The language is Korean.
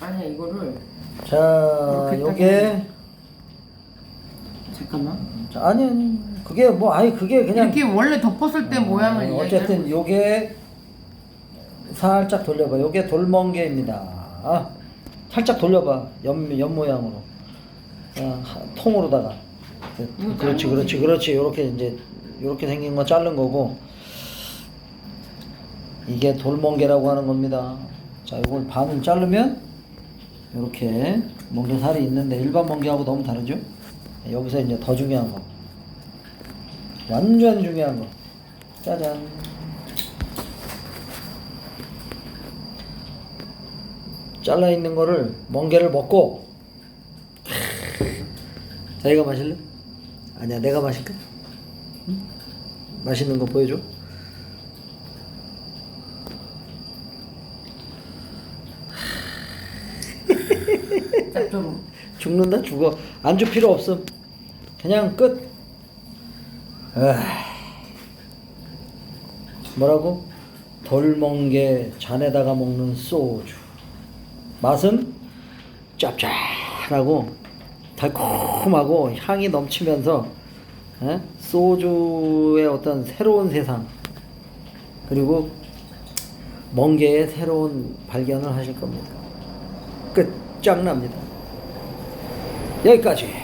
아니야 이거를 자, 이렇게 요게 잠깐만. 자, 아니 아니 그게 뭐 아니 그게 그냥 이렇게 원래 덮었을 때 모양을 어, 이야기하는 어쨌든. 요게 살짝 돌려봐. 요게 돌멍게입니다. 아, 살짝 돌려봐. 옆, 옆 모양으로. 하- 통으로다가. 그- 이거 그렇지, 그렇지, 그렇지. 요렇게 이제 요렇게 생긴 거 자른 거고. 이게 돌멍게라고 하는 겁니다. 자, 이걸 반을 자르면 이렇게 멍게 살이 있는데 일반 멍게하고 너무 다르죠? 여기서 이제 더 중요한 거. 완전 중요한 거. 짜잔. 잘라 있는 거를 멍게를 먹고 자 이거 마실래? 아니야 내가 마실까? 응? 맛있는 거 보여줘 죽는다 죽어. 안주 필요 없음. 그냥 끝. 아. 뭐라고? 덜멍게 잔에다가 먹는 소주. 맛은 짭짤하고 달콤하고 향이 넘치면서 에? 소주의 어떤 새로운 세상. 그리고 멍게의 새로운 발견을 하실 겁니다. 끝 장납니다. 여기까지